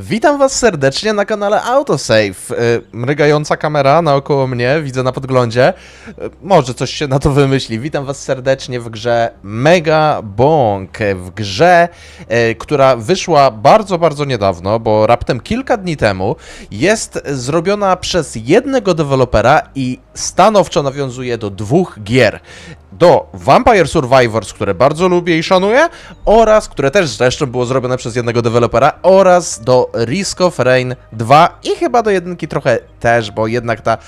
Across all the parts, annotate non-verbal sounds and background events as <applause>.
Witam Was serdecznie na kanale Autosave. Y, Mrygająca kamera naokoło mnie, widzę na podglądzie. Y, Może coś się na to wymyśli. Witam Was serdecznie w grze Mega Bonk. W grze, y, która wyszła bardzo, bardzo niedawno, bo raptem kilka dni temu. Jest zrobiona przez jednego dewelopera i stanowczo nawiązuje do dwóch gier. Do Vampire Survivors, które bardzo lubię i szanuję, oraz, które też zresztą było zrobione przez jednego dewelopera, oraz do Risk of Rain 2 i chyba do jedynki trochę też, bo jednak ta,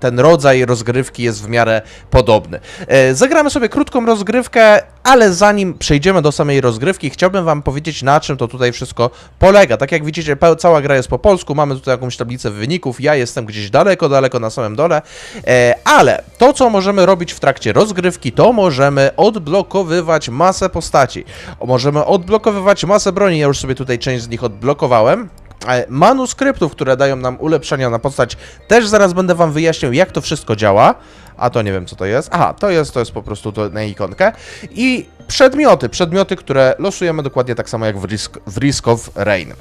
ten rodzaj rozgrywki jest w miarę podobny. E, zagramy sobie krótką rozgrywkę, ale zanim przejdziemy do samej rozgrywki, chciałbym Wam powiedzieć, na czym to tutaj wszystko polega. Tak jak widzicie, cała gra jest po polsku, mamy tutaj jakąś tablicę wyników, ja jestem gdzieś daleko, daleko na samym dole, e, ale to, co możemy robić w trakcie rozgrywki, to możemy odblokowywać masę postaci. Możemy odblokowywać masę broni, ja już sobie tutaj część z nich odblokowałem. E, Manuskryptów, które dają nam ulepszenia na postać, też zaraz będę Wam wyjaśniał, jak to wszystko działa. A to nie wiem, co to jest. Aha, to jest, to jest po prostu to na ikonkę. I przedmioty, przedmioty, które losujemy dokładnie tak samo jak w Risk, w Risk of Rain.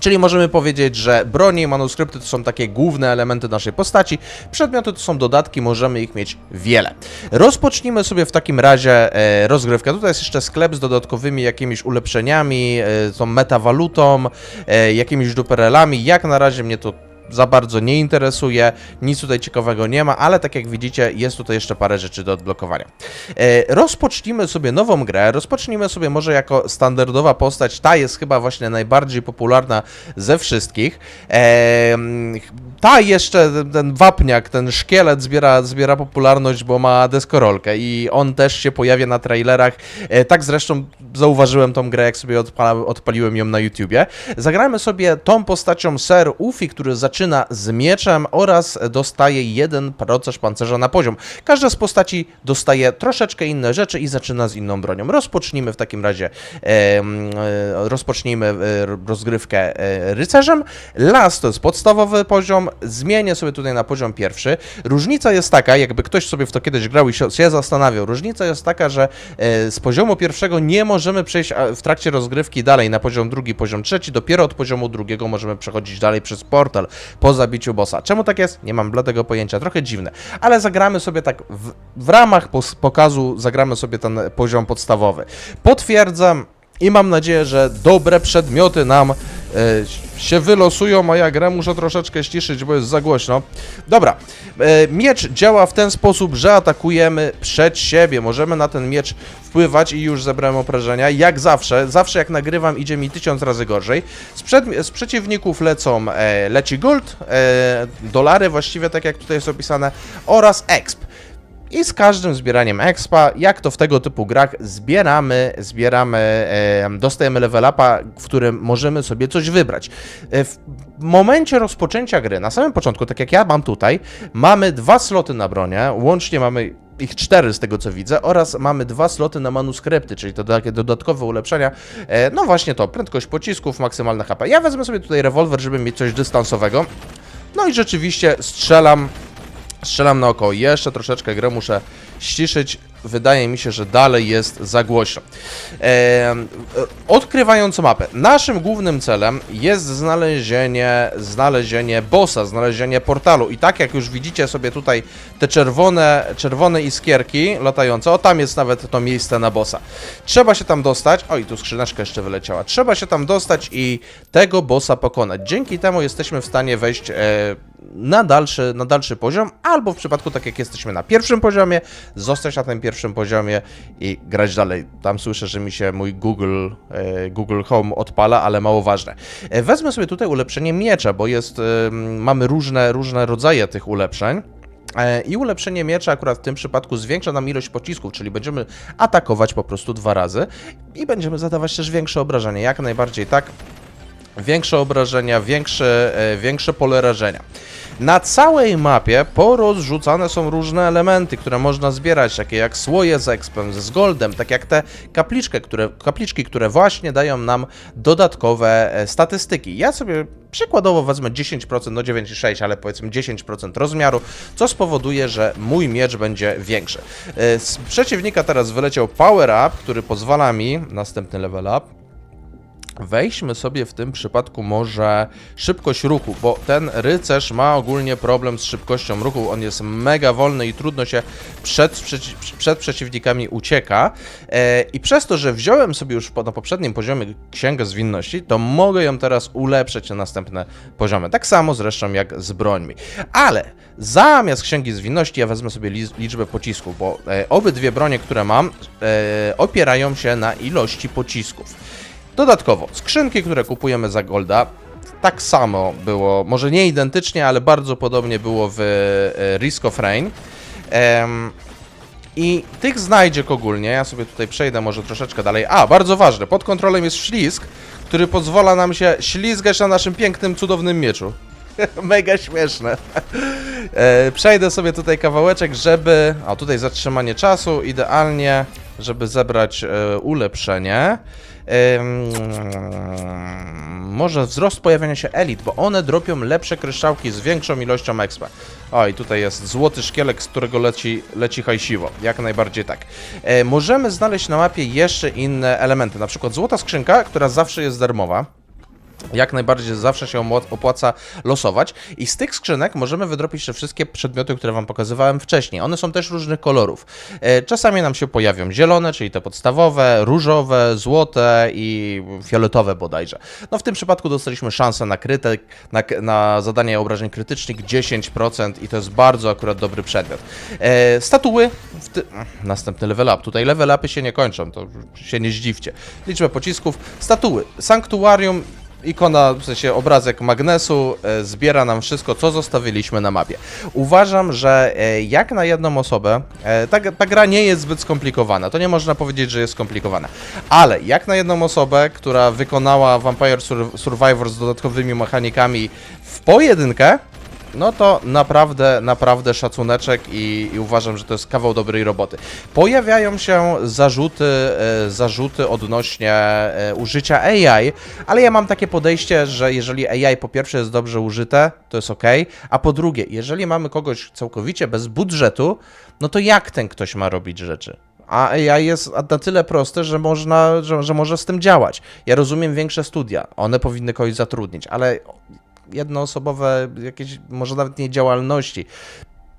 Czyli możemy powiedzieć, że bronie i manuskrypty to są takie główne elementy naszej postaci, przedmioty to są dodatki, możemy ich mieć wiele. Rozpocznijmy sobie w takim razie e, rozgrywkę. Tutaj jest jeszcze sklep z dodatkowymi jakimiś ulepszeniami, e, tą metawalutą, e, jakimiś duperelami. Jak na razie mnie to za bardzo nie interesuje, nic tutaj ciekawego nie ma, ale tak jak widzicie, jest tutaj jeszcze parę rzeczy do odblokowania. E, rozpocznijmy sobie nową grę, rozpocznijmy sobie może jako standardowa postać, ta jest chyba właśnie najbardziej popularna ze wszystkich. E, ta jeszcze, ten- wapniak, ten szkielet zbiera, zbiera popularność, bo ma deskorolkę i on też się pojawia na trailerach. E, tak zresztą zauważyłem tą grę, jak sobie odpaliłem ją na YouTubie. Zagrajmy sobie tą postacią Ser Ufi, który zaczyna z mieczem oraz dostaje jeden proces pancerza na poziom. Każda z postaci dostaje troszeczkę inne rzeczy i zaczyna z inną bronią. Rozpocznijmy w takim razie, e, rozpocznijmy e, rozgrywkę e, rycerzem. Las to jest podstawowy poziom, zmienię sobie tutaj na poziom pierwszy. Różnica jest taka, jakby ktoś sobie w to kiedyś grał i się, zastanawiał, różnica jest taka, że e, z poziomu pierwszego nie możemy przejść w trakcie rozgrywki dalej na poziom drugi, poziom trzeci, dopiero od poziomu drugiego możemy przechodzić dalej przez portal po zabiciu bossa. Czemu tak jest? Nie mam bladego pojęcia, trochę dziwne, ale zagramy sobie tak w, w ramach pokazu, zagramy sobie ten poziom podstawowy. Potwierdzam i mam nadzieję, że dobre przedmioty nam się wylosują, a ja grę muszę troszeczkę ściszyć, bo jest za głośno. Dobra, e, miecz działa w ten sposób, że atakujemy przed siebie. Możemy na ten miecz wpływać i już zebrałem obrażenia. Jak zawsze, zawsze jak nagrywam idzie mi tysiąc razy gorzej. Z, przed, z przeciwników lecą, e, leci gold, e, dolary właściwie tak jak tutaj jest opisane, oraz exp. I z każdym zbieraniem expa, jak to w tego typu grach, zbieramy, zbieramy, dostajemy level upa, w którym możemy sobie coś wybrać. E, w momencie rozpoczęcia gry, na samym początku, tak jak ja mam tutaj, mamy dwa sloty na bronię, łącznie mamy ich cztery z tego co widzę, oraz mamy dwa sloty na manuskrypty, czyli to takie dodatkowe ulepszenia. E, no właśnie to, prędkość pocisków, maksymalna HP. Ja wezmę sobie tutaj rewolwer, żeby mieć coś dystansowego. No i rzeczywiście strzelam Strzelam naokoło. Jeszcze troszeczkę grę muszę ściszyć. Wydaje mi się, że dalej jest za głośno. Ehm, odkrywając mapę. Naszym głównym celem jest znalezienie, znalezienie bossa, znalezienie portalu. I tak jak już widzicie sobie tutaj te czerwone, czerwone iskierki latające, o tam jest nawet to miejsce na bossa. Trzeba się tam dostać. Oj, tu skrzyneczka jeszcze wyleciała. Trzeba się tam dostać i tego bossa pokonać. Dzięki temu jesteśmy w stanie wejść e, na dalszy, na dalszy poziom, albo w przypadku tak jak jesteśmy na pierwszym poziomie, zostać na tym pierwszym poziomie i grać dalej. Tam słyszę, że mi się mój Google, e, Google Home odpala, ale mało ważne. E, wezmę sobie tutaj ulepszenie miecza, bo jest, e, mamy różne, różne rodzaje tych ulepszeń. I ulepszenie miecza akurat w tym przypadku zwiększa nam ilość pocisków, czyli będziemy atakować po prostu dwa razy i będziemy zadawać też większe obrażenia. Jak najbardziej tak. Większe obrażenia, większe, e, większe pole rażenia. Na całej mapie porozrzucane są różne elementy, które można zbierać, takie jak słoje z expem, z goldem, tak jak te kapliczki, które, kapliczki, które właśnie dają nam dodatkowe e, statystyki. Ja sobie przykładowo wezmę 10%, no 9,6, ale powiedzmy 10% rozmiaru, co spowoduje, że mój miecz będzie większy. E, Z przeciwnika teraz wyleciał power up, który pozwala mi, następny level up, Wejdźmy sobie w tym przypadku może szybkość ruchu, bo ten rycerz ma ogólnie problem z szybkością ruchu. On jest mega wolny i trudno się przed, przed przeciwnikami ucieka. E, I przez to, że wziąłem sobie już na poprzednim poziomie księgę zwinności, to mogę ją teraz ulepszyć na następne poziomy. Tak samo zresztą jak z brońmi. Ale zamiast księgi zwinności ja wezmę sobie li liczbę pocisków, bo e, obydwie bronie, które mam, e, opierają się na ilości pocisków. Dodatkowo, skrzynki, które kupujemy za Golda, tak samo było, może nie identycznie, ale bardzo podobnie było w e, Risk of Rain. Em, I tych znajdziek ogólnie, ja sobie tutaj przejdę może troszeczkę dalej. A, bardzo ważne, pod kontrolą jest ślizg, który pozwala nam się ślizgać na naszym pięknym, cudownym mieczu. <laughs> Mega śmieszne. E, Przejdę sobie tutaj kawałeczek, żeby... A tutaj zatrzymanie czasu, idealnie, żeby zebrać e, ulepszenie. Może wzrost pojawiania się elit, bo one dropią lepsze kryształki z większą ilością expa. O, i tutaj jest złoty szkielek, z którego leci, leci hajsiwo. Jak najbardziej tak. E, możemy znaleźć na mapie jeszcze inne elementy, na przykład złota skrzynka, która zawsze jest darmowa. Jak najbardziej zawsze się opłaca losować. I z tych skrzynek możemy wydropić te wszystkie przedmioty, które Wam pokazywałem wcześniej. One są też różnych kolorów. E, Czasami nam się pojawią zielone, czyli te podstawowe, różowe, złote i fioletowe bodajże. No w tym przypadku dostaliśmy szansę na krytyk, na, na zadanie obrażeń krytycznych 10% i to jest bardzo akurat dobry przedmiot. E, statuły, ty... następny level up. Tutaj level upy się nie kończą, to się nie zdziwcie. Liczbę pocisków, statuły, sanktuarium, Ikona, w sensie obrazek magnesu, e, zbiera nam wszystko, co zostawiliśmy na mapie. Uważam, że e, jak na jedną osobę, e, ta, ta gra nie jest zbyt skomplikowana. To nie można powiedzieć, że jest skomplikowana. Ale jak na jedną osobę, która wykonała Vampire Sur Survivor z dodatkowymi mechanikami w pojedynkę, no to naprawdę, naprawdę szacuneczek i, i uważam, że to jest kawał dobrej roboty. Pojawiają się zarzuty, e, zarzuty odnośnie e, użycia AI, ale ja mam takie podejście, że jeżeli AI po pierwsze jest dobrze użyte, to jest ok, a po drugie, jeżeli mamy kogoś całkowicie bez budżetu, no to jak ten ktoś ma robić rzeczy? A AI jest na tyle proste, że można, że, że może z tym działać. Ja rozumiem większe studia, one powinny kogoś zatrudnić, ale jednoosobowe jakieś, może nawet nie działalności,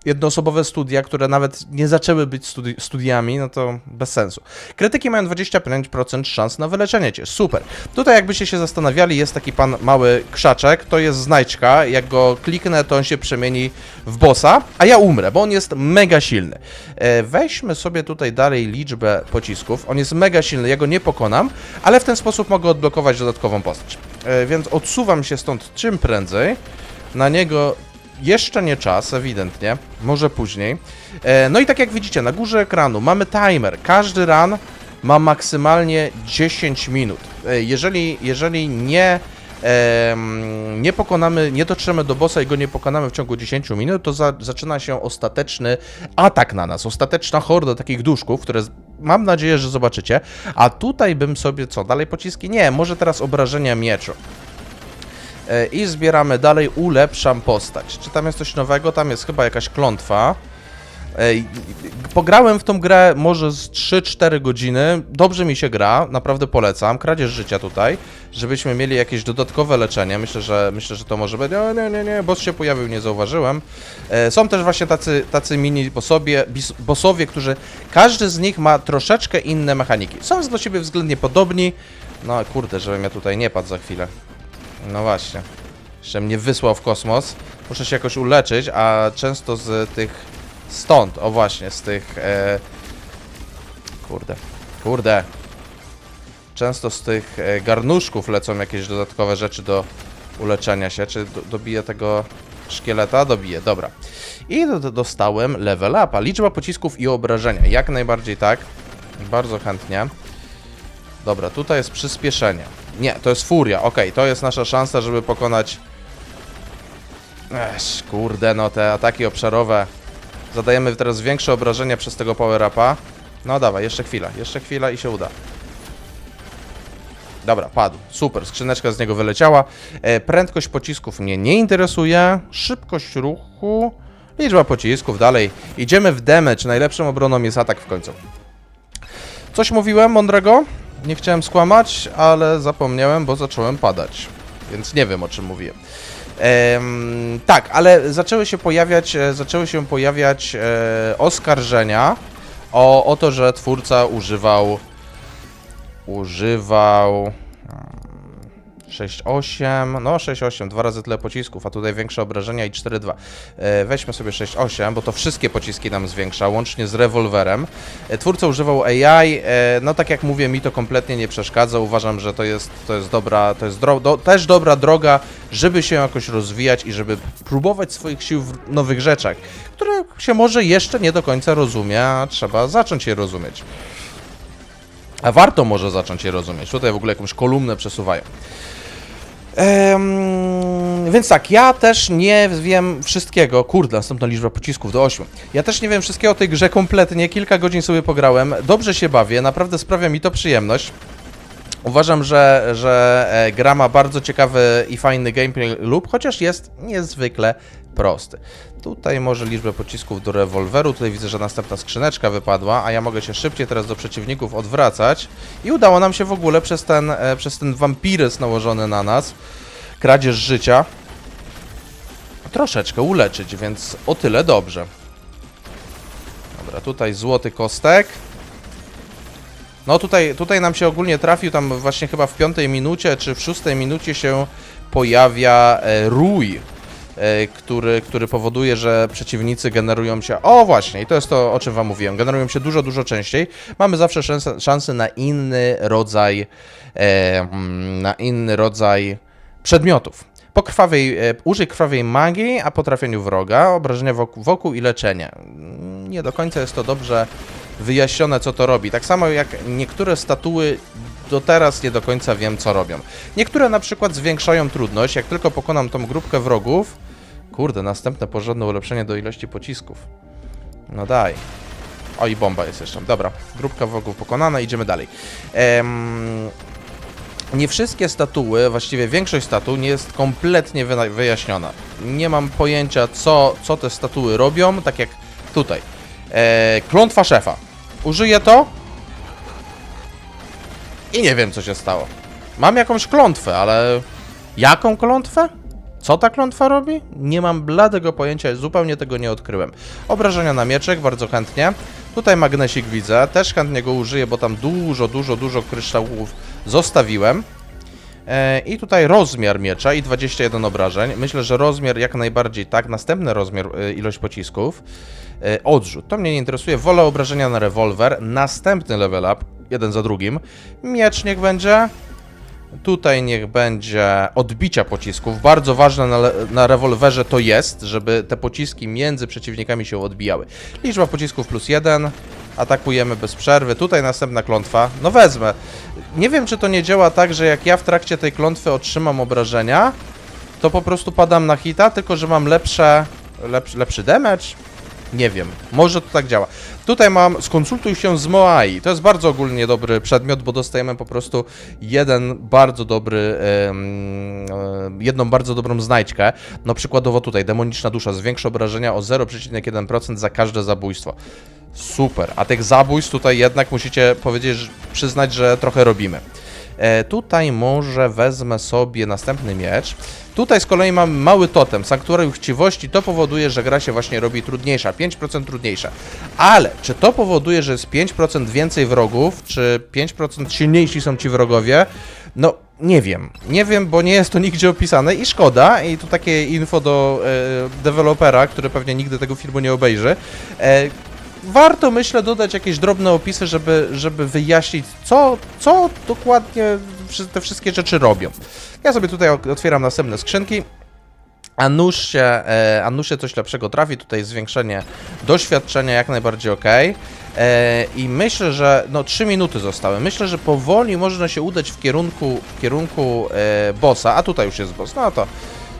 jednoosobowe studia, które nawet nie zaczęły być studi studiami, no to bez sensu. Krytyki mają 25% szans na wyleczenie cię. Super. Tutaj jakbyście się zastanawiali, jest taki pan mały krzaczek, to jest znajdźka, jak go kliknę, to on się przemieni w bossa, a ja umrę, bo on jest mega silny. E, weźmy sobie tutaj dalej liczbę pocisków, on jest mega silny, ja go nie pokonam, ale w ten sposób mogę odblokować dodatkową postać. E, więc odsuwam się stąd czym prędzej. Na niego jeszcze nie czas, ewidentnie, może później. E, no i tak jak widzicie, na górze ekranu mamy timer. Każdy run ma maksymalnie 10 minut. E, jeżeli, jeżeli nie, nie pokonamy, nie dotrzemy do bossa i go nie pokonamy w ciągu 10 minut, to za, zaczyna się ostateczny atak na nas, ostateczna horda takich duszków, które mam nadzieję, że zobaczycie. A tutaj bym sobie, co, dalej pociski? Nie, może teraz obrażenia mieczu. E, I zbieramy dalej, ulepszam postać. Czy tam jest coś nowego? Tam jest chyba jakaś klątwa. E, Pograłem w tą grę może z 3-4 godziny. Dobrze mi się gra, naprawdę polecam. Kradzież życia tutaj, żebyśmy mieli jakieś dodatkowe leczenie. Myślę, że myślę, że to może być. Nie, nie, nie, nie, boss się pojawił, nie zauważyłem. E, Są też właśnie tacy, tacy mini bossowie, bossowie, którzy każdy z nich ma troszeczkę inne mechaniki. Są do siebie względnie podobni. No kurde, żebym ja tutaj nie padł za chwilę. No właśnie. Jeszcze mnie wysłał w kosmos. Muszę się jakoś uleczyć, a często z tych. Stąd, o właśnie, z tych. E... Kurde. Kurde. Często z tych e, garnuszków lecą jakieś dodatkowe rzeczy do uleczenia się. Czy do, dobiję tego szkieleta? Dobiję, dobra. I do, do, dostałem level upa. Liczba pocisków i obrażenia. Jak najbardziej tak. Bardzo chętnie. Dobra, tutaj jest przyspieszenie. Nie, to jest furia. Okej, to jest nasza szansa, żeby pokonać. Ech, kurde, no te ataki obszarowe. Zadajemy teraz większe obrażenia przez tego power upa. No dawaj, jeszcze chwila, jeszcze chwila i się uda. Dobra, padł. Super, skrzyneczka z niego wyleciała. E, prędkość pocisków mnie nie interesuje. Szybkość ruchu. Liczba pocisków, dalej. Idziemy w damage. Najlepszą obroną jest atak w końcu. Coś mówiłem mądrego? Nie chciałem skłamać, ale zapomniałem, bo zacząłem padać. Więc nie wiem o czym mówiłem. Em, tak, ale zaczęły się pojawiać, e, zaczęły się pojawiać e, oskarżenia o, o to, że twórca używał używał mm, 6-8, no 6-8, dwa razy tyle pocisków, a tutaj większe obrażenia i 4-2. E, weźmy sobie 6-8, bo to wszystkie pociski nam zwiększa, łącznie z rewolwerem. E, twórca używał AI, e, no tak jak mówię, mi to kompletnie nie przeszkadza, uważam, że to jest, to jest dobra, to jest dro do, też dobra droga, żeby się jakoś rozwijać i żeby próbować swoich sił w nowych rzeczach, które się może jeszcze nie do końca rozumie, a trzeba zacząć je rozumieć. A warto może zacząć je rozumieć. Tutaj w ogóle jakąś kolumnę przesuwają. Em, więc tak, ja też nie wiem wszystkiego. Kurde, następna liczba pocisków do 8. Ja też nie wiem wszystkiego o tej grze kompletnie. Kilka godzin sobie pograłem. Dobrze się bawię, naprawdę sprawia mi to przyjemność. Uważam, że, że e, gra ma bardzo ciekawy i fajny gameplay loop, chociaż jest niezwykle prosty. Tutaj może liczbę pocisków do rewolweru, tutaj widzę, że następna skrzyneczka wypadła, a ja mogę się szybciej teraz do przeciwników odwracać i udało nam się w ogóle przez ten, e, przez ten wampirys nałożony na nas, kradzież życia, troszeczkę uleczyć, więc o tyle dobrze. Dobra, tutaj złoty kostek. No tutaj, tutaj nam się ogólnie trafił, tam właśnie chyba w piątej minucie czy w szóstej minucie się pojawia e, rój, który, który powoduje, że przeciwnicy generują się. O właśnie, i to jest to, o czym Wam mówiłem. Generują się dużo, dużo częściej. Mamy zawsze szansę, na inny rodzaj, e, mm, na inny rodzaj przedmiotów. Po krwawej, e, użyj krwawej magii, a po trafieniu wroga, obrażenia wokół, wokół i leczenie. Nie do końca jest to dobrze wyjaśnione, co to robi. Tak samo jak niektóre statuły do teraz nie do końca wiem, co robią. Niektóre na przykład zwiększają trudność, jak tylko pokonam tą grupkę wrogów. Kurde, następne porządne ulepszenie do ilości pocisków. No daj. O i bomba jest jeszcze. Dobra, grupka wrogów pokonana, idziemy dalej. Em, nie wszystkie statuły, właściwie większość statuł nie jest kompletnie wyjaśniona. Nie mam pojęcia, co, co te statuły robią, tak jak tutaj. E, klątwa szefa. Użyję to i nie wiem, co się stało. Mam jakąś klątwę, ale jaką klątwę? Co ta klątwa robi? Nie mam bladego pojęcia, zupełnie tego nie odkryłem. Obrażenia na mieczek, bardzo chętnie. Tutaj magnesik widzę, też chętnie go użyję, bo tam dużo, dużo, dużo kryształów zostawiłem. E, I tutaj rozmiar miecza i 21 obrażeń. Myślę, że rozmiar jak najbardziej tak. Następny rozmiar, e, ilość pocisków. E, Odrzut. To mnie nie interesuje. Wolę obrażenia na rewolwer. Następny level up. Jeden za drugim. Miecz niech będzie. Tutaj niech będzie odbicia pocisków. Bardzo ważne na, na rewolwerze to jest, żeby te pociski między przeciwnikami się odbijały. Liczba pocisków plus jeden. Atakujemy bez przerwy. Tutaj następna klątwa. No wezmę. Nie wiem, czy to nie działa tak, że jak ja w trakcie tej klątwy otrzymam obrażenia, to po prostu padam na hita, tylko że mam lepsze, lepszy, lepszy damage? Nie wiem. Może to tak działa. Tutaj mam skonsultuj się z Moai. To jest bardzo ogólnie dobry przedmiot, bo dostajemy po prostu jeden bardzo dobry, e, jedną bardzo dobrą znajdźkę. No przykładowo tutaj demoniczna dusza zwiększa obrażenia o 0,1% za każde zabójstwo. Super. A tych zabójstw tutaj jednak musicie powiedzieć, przyznać, że trochę robimy. E, tutaj może wezmę sobie następny miecz. Tutaj z kolei mam mały totem, sanktuarium chciwości. To powoduje, że gra się właśnie robi trudniejsza, 5% trudniejsza. Ale czy to powoduje, że jest 5% więcej wrogów, czy 5% silniejsi są ci wrogowie? No, nie wiem. Nie wiem, bo nie jest to nigdzie opisane i szkoda. I tu takie info do e, dewelopera, który pewnie nigdy tego filmu nie obejrzy. E, warto, myślę, dodać jakieś drobne opisy, żeby, żeby wyjaśnić, co, co dokładnie te wszystkie rzeczy robią. Ja sobie tutaj otwieram następne skrzynki. A nuż się, e, a nuż się coś lepszego trafi, tutaj zwiększenie doświadczenia jak najbardziej ok. E, I myślę, że no 3 minuty zostały. Myślę, że powoli można się udać w kierunku, w kierunku e, bossa, a tutaj już jest boss. No to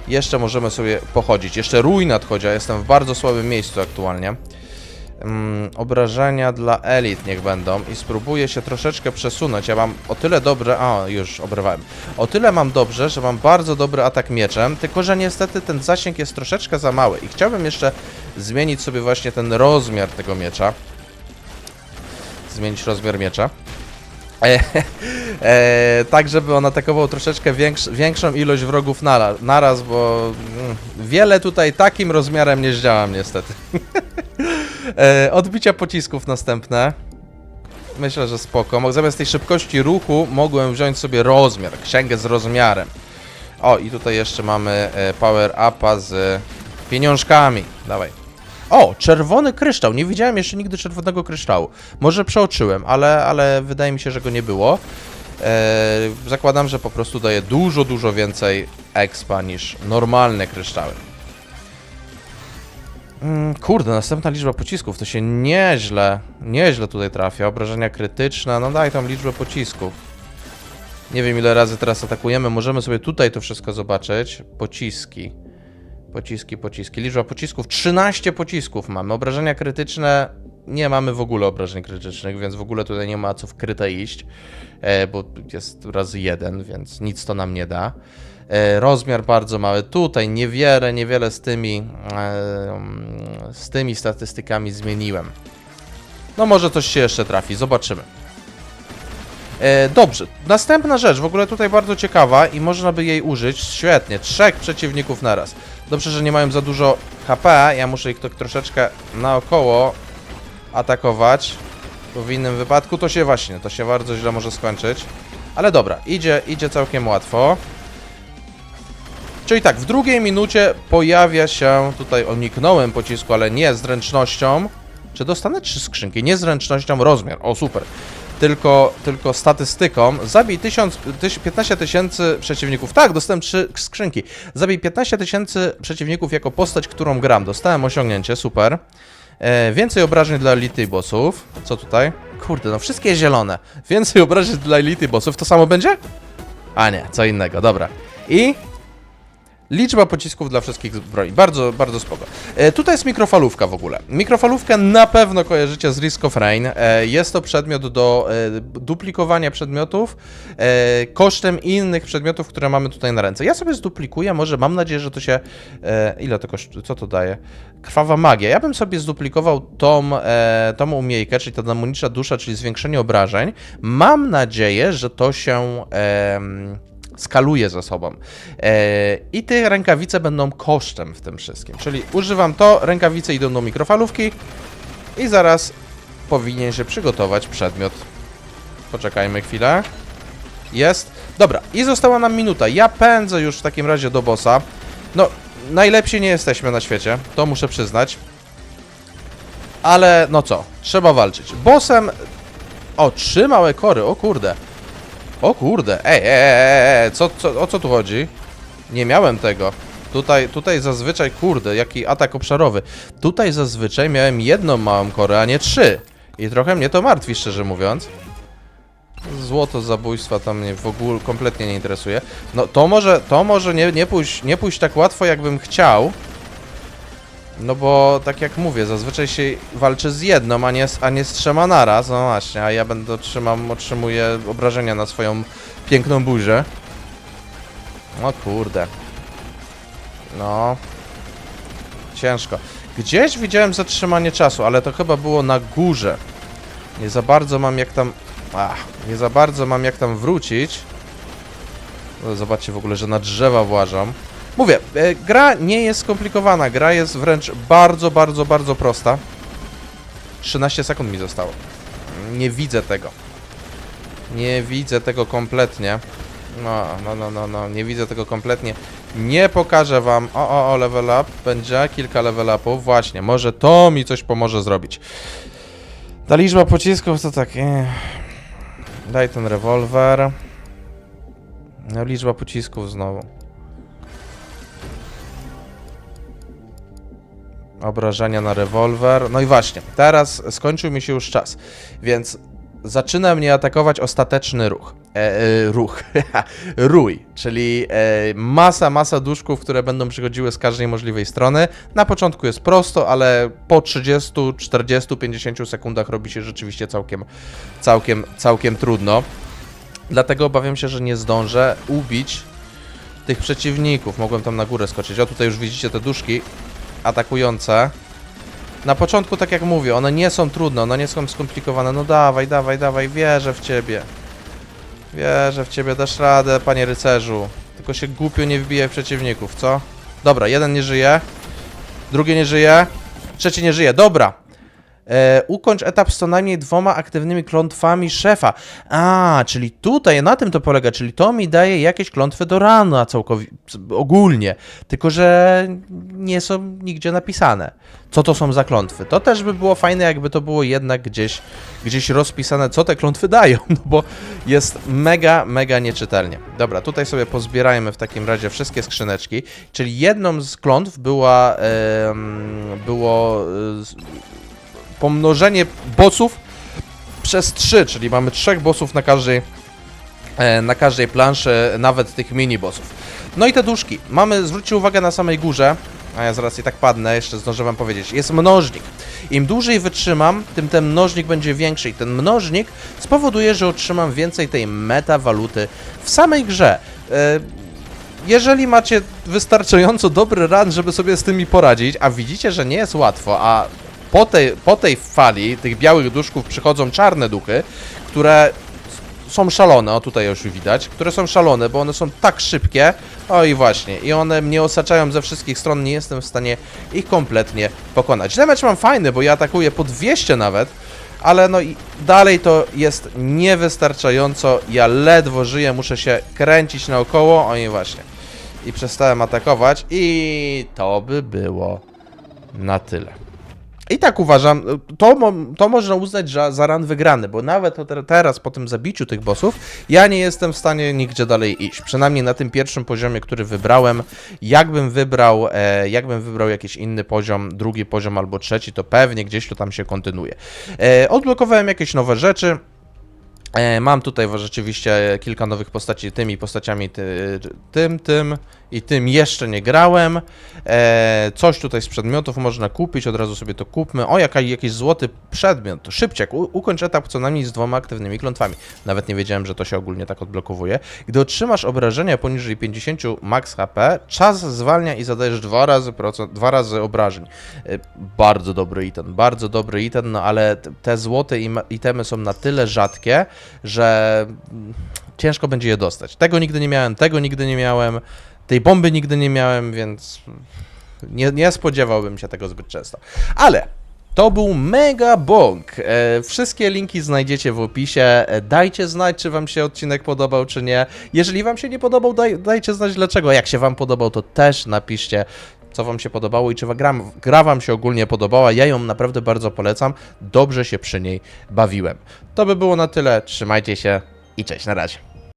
jeszcze możemy sobie pochodzić. Jeszcze rój nadchodzi, a jestem w bardzo słabym miejscu aktualnie. Mm, obrażenia dla elit niech będą i spróbuję się troszeczkę przesunąć. Ja mam o tyle dobre. A, już obrywałem. O tyle mam dobrze, że mam bardzo dobry atak mieczem, tylko że niestety ten zasięg jest troszeczkę za mały i chciałbym jeszcze zmienić sobie właśnie ten rozmiar tego miecza. Zmienić rozmiar miecza. E, <laughs> e, tak, żeby on atakował troszeczkę większ, większą ilość wrogów nara, naraz, bo mm, wiele tutaj takim rozmiarem nie zdziałam niestety. <laughs> e, odbicia pocisków następne. Myślę, że spoko. Zamiast tej szybkości ruchu mogłem wziąć sobie rozmiar, księgę z rozmiarem. O, i tutaj jeszcze mamy e, power upa z pieniążkami. Dawaj. O, czerwony kryształ. Nie widziałem jeszcze nigdy czerwonego kryształu. Może przeoczyłem, ale, ale wydaje mi się, że go nie było. E, zakładam, że po prostu daje dużo, dużo więcej expa niż normalne kryształy. Mm, kurde, następna liczba pocisków, to się nieźle, nieźle tutaj trafia. Obrażenia krytyczne, no daj tam liczbę pocisków. Nie wiem ile razy teraz atakujemy, możemy sobie tutaj to wszystko zobaczyć. Pociski. Pociski, pociski. Liczba pocisków, 13 pocisków mamy. Obrażenia krytyczne, nie mamy w ogóle obrażeń krytycznych, więc w ogóle tutaj nie ma co w kryte iść, e, bo jest razy jeden, więc nic to nam nie da. E, rozmiar bardzo mały. Tutaj niewiele, niewiele z tymi, e, z tymi statystykami zmieniłem. No może coś się jeszcze trafi, zobaczymy. E, dobrze, następna rzecz, w ogóle tutaj bardzo ciekawa i można by jej użyć. Świetnie, trzech przeciwników naraz. Dobrze, że nie mają za dużo HP, ja muszę ich tak troszeczkę naokoło atakować, bo w innym wypadku to się właśnie, to się bardzo źle może skończyć. Ale dobra, idzie, idzie całkiem łatwo. Czyli tak, w drugiej minucie pojawia się, tutaj uniknąłem pocisku, ale nie zręcznością. Czy dostanę trzy skrzynki? Nie zręcznością, rozmiar. O, super. Tylko, tylko statystyką. Zabij 1000, tyś- 15 tysięcy przeciwników. Tak, dostałem trzy skrzynki. Zabij 15 tysięcy przeciwników jako postać, którą gram. Dostałem osiągnięcie, super. E, więcej obrażeń dla elity bossów. Co tutaj? Kurde, no wszystkie zielone. Więcej obrażeń dla elity bossów. To samo będzie? A nie, co innego, dobra. I Liczba pocisków dla wszystkich zbroi. Bardzo, bardzo spoko. E, tutaj jest mikrofalówka w ogóle. Mikrofalówkę na pewno kojarzycie z Risk of Rain. E, jest to przedmiot do e, duplikowania przedmiotów e, kosztem innych przedmiotów, które mamy tutaj na ręce. Ja sobie zduplikuję, może mam nadzieję, że to się... E, ile to kosztuje? Co to daje? Krwawa magia. Ja bym sobie zduplikował tą, e, tą umiejkę, czyli ta demoniczna dusza, czyli zwiększenie obrażeń. Mam nadzieję, że to się... em, skaluje ze sobą. E, I te rękawice będą kosztem w tym wszystkim. Czyli używam to, rękawice idą do mikrofalówki i zaraz powinien się przygotować przedmiot. Poczekajmy chwilę. Jest. Dobra, i została nam minuta. Ja pędzę już w takim razie do bossa. No, najlepsi nie jesteśmy na świecie, to muszę przyznać. Ale no co, trzeba walczyć. Bossem... O, trzy małe kory, o kurde. O kurde, ej, ej, ej, co, co, o co tu chodzi? Nie miałem tego. Tutaj, tutaj zazwyczaj, kurde, jaki atak obszarowy. Tutaj zazwyczaj miałem jedną małą korę, a nie trzy. I trochę mnie to martwi, szczerze mówiąc. Złoto zabójstwa tam mnie w ogóle kompletnie nie interesuje. No to może, to może nie, nie, pójść, nie pójść tak łatwo, jakbym chciał. No bo tak jak mówię, zazwyczaj się walczy z jedną, a nie z, a nie z trzema naraz. No właśnie, a ja będę otrzymam, otrzymuję obrażenia na swoją piękną buzię. O kurde. No. Ciężko. Gdzieś widziałem zatrzymanie czasu, ale to chyba było na górze. Nie za bardzo mam jak tam... Ach, nie za bardzo mam jak tam wrócić. No, Zobaczcie w ogóle, że na drzewa włażą. Mówię, e, gra nie jest skomplikowana, gra jest wręcz bardzo, bardzo, bardzo prosta. 13 sekund mi zostało. Nie widzę tego. Nie widzę tego kompletnie. No, no, no, no, no, nie widzę tego kompletnie. Nie pokażę wam. O, o, o, level up. Będzie kilka level upów. Właśnie, może to mi coś pomoże zrobić. Ta liczba pocisków to tak. eh. Daj ten rewolwer. No, liczba pocisków znowu. Obrażenia na rewolwer. No i właśnie, teraz skończył mi się już czas, więc zaczyna mnie atakować ostateczny ruch. E, e, ruch. <laughs> Rój, czyli e, masa, masa duszków, które będą przychodziły z każdej możliwej strony. Na początku jest prosto, ale po 30, 40, 50 sekundach robi się rzeczywiście całkiem, całkiem, całkiem trudno. Dlatego obawiam się, że nie zdążę ubić tych przeciwników. Mogłem tam na górę skoczyć. O, tutaj już widzicie te duszki atakujące. Na początku, tak jak mówię, one nie są trudne, one nie są skomplikowane. No dawaj, dawaj, dawaj, wierzę w ciebie. Wierzę w ciebie, dasz radę, panie rycerzu. Tylko się głupio nie wbije w przeciwników, co? Dobra, jeden nie żyje. Drugi nie żyje. Trzeci nie żyje, dobra. E, ukończ etap z co najmniej dwoma aktywnymi klątwami szefa. A, czyli tutaj na tym to polega, czyli to mi daje jakieś klątwy do rana całkowicie, ogólnie, tylko że nie są nigdzie napisane. Co to są za klątwy? To też by było fajne, jakby to było jednak gdzieś, gdzieś rozpisane, co te klątwy dają, <laughs> no bo jest mega, mega nieczytelnie. Dobra, tutaj sobie pozbierajmy w takim razie wszystkie skrzyneczki, czyli jedną z klątw była, em, było z- pomnożenie bossów przez 3, czyli mamy trzech bossów na każdej, e, na każdej planszy, nawet tych mini bossów. No i te duszki. Mamy, zwróćcie uwagę na samej górze, a ja zaraz i tak padnę, jeszcze zdążę wam powiedzieć, jest mnożnik. Im dłużej wytrzymam, tym ten mnożnik będzie większy i ten mnożnik spowoduje, że otrzymam więcej tej metawaluty w samej grze. E, jeżeli macie wystarczająco dobry run, żeby sobie z tymi poradzić, a widzicie, że nie jest łatwo, a po tej, po tej fali tych białych duszków przychodzą czarne duchy, które są szalone, o tutaj już widać, które są szalone, bo one są tak szybkie, o i właśnie, i one mnie osaczają ze wszystkich stron, nie jestem w stanie ich kompletnie pokonać. Damage mam fajny, bo ja atakuję po 200 nawet, ale no i dalej to jest niewystarczająco, ja ledwo żyję, muszę się kręcić naokoło, o i właśnie. I przestałem atakować i to by było na tyle. I tak uważam, to, to można uznać za, za ran wygrany, bo nawet teraz po tym zabiciu tych bossów, ja nie jestem w stanie nigdzie dalej iść. Przynajmniej na tym pierwszym poziomie, który wybrałem. Jakbym wybrał, e, jakbym wybrał jakiś inny poziom, drugi poziom albo trzeci, to pewnie gdzieś to tam się kontynuuje. E, odblokowałem jakieś nowe rzeczy. E, Mam tutaj rzeczywiście kilka nowych postaci, tymi postaciami, ty, tym, tym i tym jeszcze nie grałem. E, coś tutaj z przedmiotów można kupić, od razu sobie to kupmy. O, jaka, jakiś złoty przedmiot, szybciak, ukończ etap co najmniej z dwoma aktywnymi klątwami. Nawet nie wiedziałem, że to się ogólnie tak odblokowuje. Gdy otrzymasz obrażenia poniżej 50 max HP, czas zwalnia i zadajesz dwa razy, procent, dwa razy obrażeń. E, bardzo dobry item, bardzo dobry item, no ale te złote itemy są na tyle rzadkie, że ciężko będzie je dostać. Tego nigdy nie miałem, tego nigdy nie miałem, tej bomby nigdy nie miałem, więc nie, nie spodziewałbym się tego zbyt często. Ale to był mega bong. E, wszystkie linki znajdziecie w opisie. E, dajcie znać, czy wam się odcinek podobał, czy nie. Jeżeli wam się nie podobał, daj, dajcie znać dlaczego. Jak się wam podobał, to też napiszcie, co wam się podobało i czy gra, gra wam się ogólnie podobała. Ja ją naprawdę bardzo polecam. Dobrze się przy niej bawiłem. To by było na tyle. Trzymajcie się i cześć, na razie.